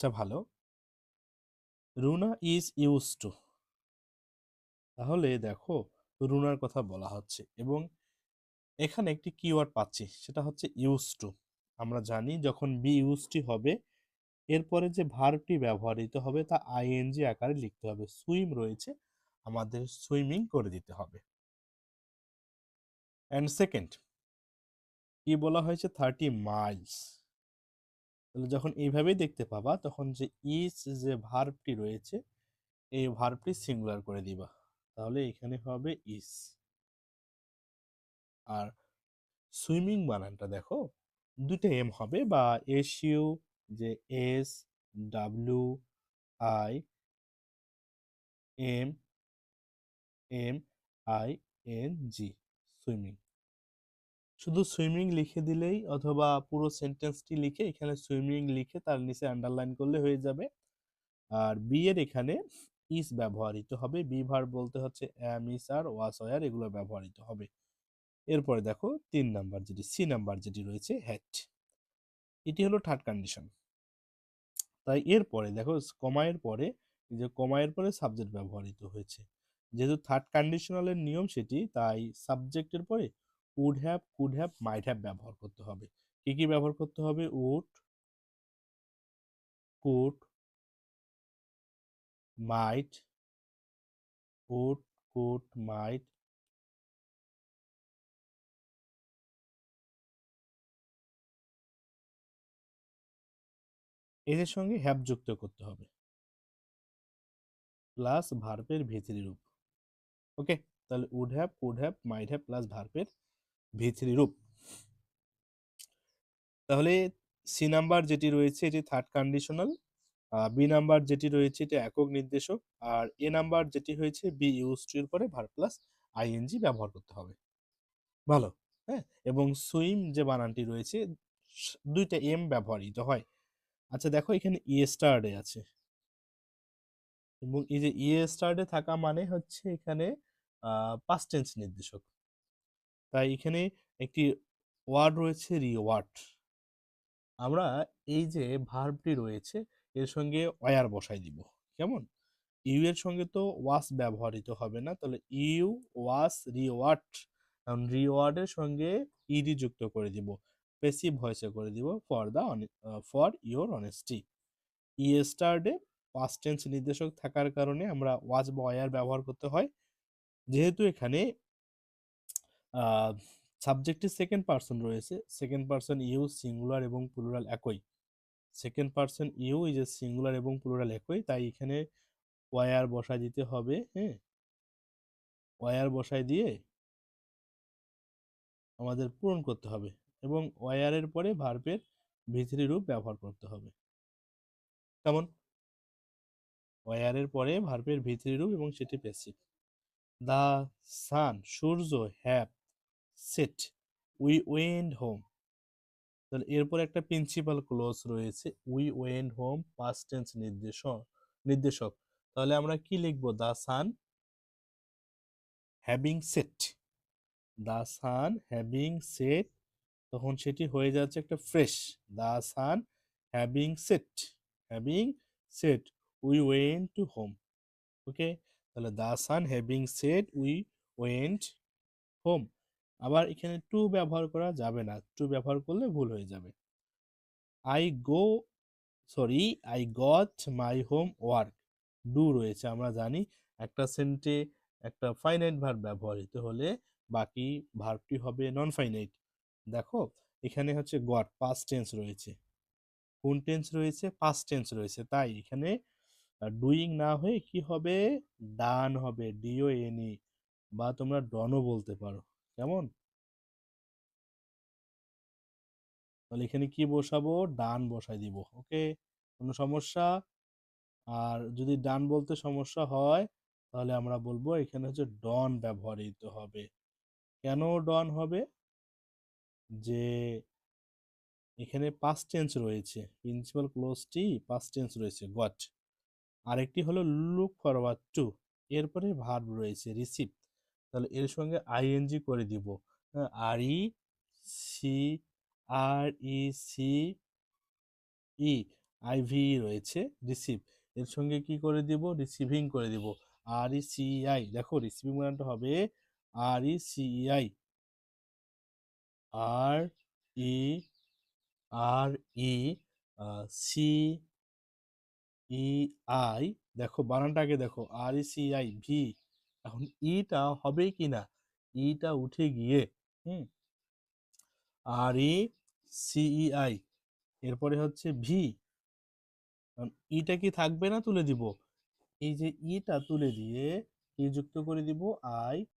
এটা ভালো? Runa is use to. তাহলে দেখো, রুনার কথা বলা হচ্ছে এবং এখানে একটি কিওয়ার্ড পাচ্ছি, সেটা হচ্ছে ইউজ টু। আমরা জানি যখন বি ইউজটি হবে, এরপরে যে ভার্বটি ব্যবহৃত হবে, তা আইএনজি আকারে লিখতে হবে। সুইম রয়েছে, আমাদের সুইমিং করে দিতে হবে। অ্যান্ড সেকেন্ড, কি বলা হয়েছে? Thirty miles. তাহলে যখন এইভাবেই দেখতে পাবা, তখন যে ইজ যে ভার্বটি রয়েছে, এই ভার্বটি সিঙ্গুলার করে দিবা। তাহলে এখানে হবে ইজ আর সুইমিং বানানটা দেখো, দুটো এম হবে বা এস ইউ যে S, W, I, M M, I, N, G, swimming. শুধু সুইমিং লিখে দিলেই অথবা পুরো সেন্টেন্সটি লিখে এখানে সুইমিং লিখে তার নিচে আন্ডারলাইন করলে হয়ে যাবে। আর বি এর এখানে ইস ব্যবহৃত হবে। বি ভার বলতে হচ্ছে অ্যাম ইস আর ওয়াস ওয়ার এগুলো ব্যবহৃত হবে। এরপরে দেখো তিন নাম্বার যেটি সি নাম্বার যেটি রয়েছে হ্যাট এটি হলো থার্ড কন্ডিশন তাই এরপরে দেখো কমায়ের পরে যে কমায়ের পরে সাবজেক্ট ব্যবহৃত হয়েছে। যেহেতু থার্ড কন্ডিশনালের নিয়ম সেটি, তাই সাবজেক্টের পরে would have could have might have ব্যবহার করতে হবে। কি কি ব্যবহার করতে হবে? Would could might would could might এদের সঙ্গে হ্যাভ যুক্ত করতে হবে। প্লাস ভার্বের ভিতরি রূপ। ওকে তাহলে would have could have might have plus ভার্বের ভিতরি রূপ। তাহলে সি নাম্বার যেটি রয়েছে এটি থার্ড কন্ডিশনাল বি নাম্বার যেটি রয়েছে এটি একক নির্দেশক, আর এ নাম্বার যেটি হয়েছে বি ইউজ টু এর পরে ভার প্লাস আইএনজি ব্যবহার করতে হবে। ভালো হ্যাঁ? এবং সুইম যে বানানটি রয়েছে দুইটা এম ব্যবহৃত হয়। আচ্ছা দেখো এখানে ই স্টার্ডে আছে। এবং এই যে ই স্টার্ডে থাকা মানে হচ্ছে এখানে পাস্ট টেন্স নির্দেশক। তাই এখানে একটি ওয়ার্ড রয়েছে, রিওয়ার্ড। আমরা এই যে ভার্বটি রয়েছে, এর সঙ্গে ওয়ার বসাই দিব। কেমন? ইউ এর সঙ্গে তো ওয়াস ব্যবহৃত হবে না, তাহলে ইউ, ওয়াস, রিওয়ার্ড, কারণ রিওয়ার্ডের সঙ্গে ইডি যুক্ত করে দিব। পেসিভ ভয়েসে করে দিব for the for your honesty. ই স্টার্ডে পাস্ট টেন্স নির্দেশক থাকার কারণে আমরা ওয়াজ বা ওয়ার ব্যবহার করতে হয়। যেহেতু এখানে সাবজেক্টের সেকেন্ড পার্সন রয়েছে। সেকেন্ড পার্সন ইউ সিঙ্গুলার এবং প্লুরাল একই। Second person you is a singular এবং প্লুরাল একই, তাই এখানে ওয়ার বসায় দিতে হবে হ্যাঁ? ওয়ার বসায় দিয়ে আমাদের পূরণ করতে হবে এবং ওয়ারের পরে ভার্বের ভিতরি রূপ ব্যবহার করতে হবে। কেমন? ওয়ারের পরে ভার্বের ভিতরি রূপ এবং সেটি passive the sun Surya have set we went home তাহলে এরপর একটা প্রিন্সিপাল ক্লোজ রয়েছে we went home past tense নির্দেশক নির্দেশক। তাহলে আমরা কি লিখব? The sun having set. The sun having set, তখন সেটি হয়ে যাচ্ছে একটা fresh the sun having set having set we went to home okay তাহলে the sun having set we went home আবার এখানে টু ব্যবহার করা যাবে না। টু ব্যবহার করলে ভুল হয়ে যাবে। I go sorry I got my home work do রয়েছে, আমরা জানি একটা সেন্টে একটা ফাইনাইট ভার্ব ব্যবহৃত হলে বাকি ভার্বটি হবে নন ফাইনাইট দেখো, এখানে হচ্ছে গট পাস্ট টেন্স রয়েছে। কোন টেন্স রয়েছে? পাস্ট টেন্স রয়েছে। তাই এখানে ডুইং না হয়ে কি হবে? ডান হবে ডিও এনই বা তোমরা ডনও বলতে পারো। কেমন? তাহলে এখানে কি বসাবো? ডান বসাই দিব, ওকে? কোনো সমস্যা? আর যদি ডান বলতে সমস্যা হয়, তাহলে আমরা বলব এখানে হচ্ছে ডন ব্যবহৃত হবে। কেন ডন হবে? যে এখানে পাস্ট টেন্স রয়েছে প্রিন্সিপাল ক্লোজটি পাস্ট টেন্স রয়েছে গট আরেকটি হলো লুক ফরওয়ার্ড টু এরপরে ভার্ব রয়েছে রিসিভ তাহলে এর সঙ্গে আইএনজি করে দিব। R E C R E C E I V রয়েছে রিসিভ এর সঙ্গে কি করে দিব? রিসিভিং করে দিব। আর ই সিআই দেখো রিসিভিং বানানটা হবে R E C I R E R E C E I দেখো বানানটা আগে দেখো R E C I V এখন ইটা হবে কি না? ইটা উঠে গিয়ে, হুম? আর ই সিই আই, এরপরে হচ্ছে ভি। ইটা কি থাকবে না তুলে দিব? এই যে ইটা তুলে দিয়ে কি যুক্ত করে দিব? আই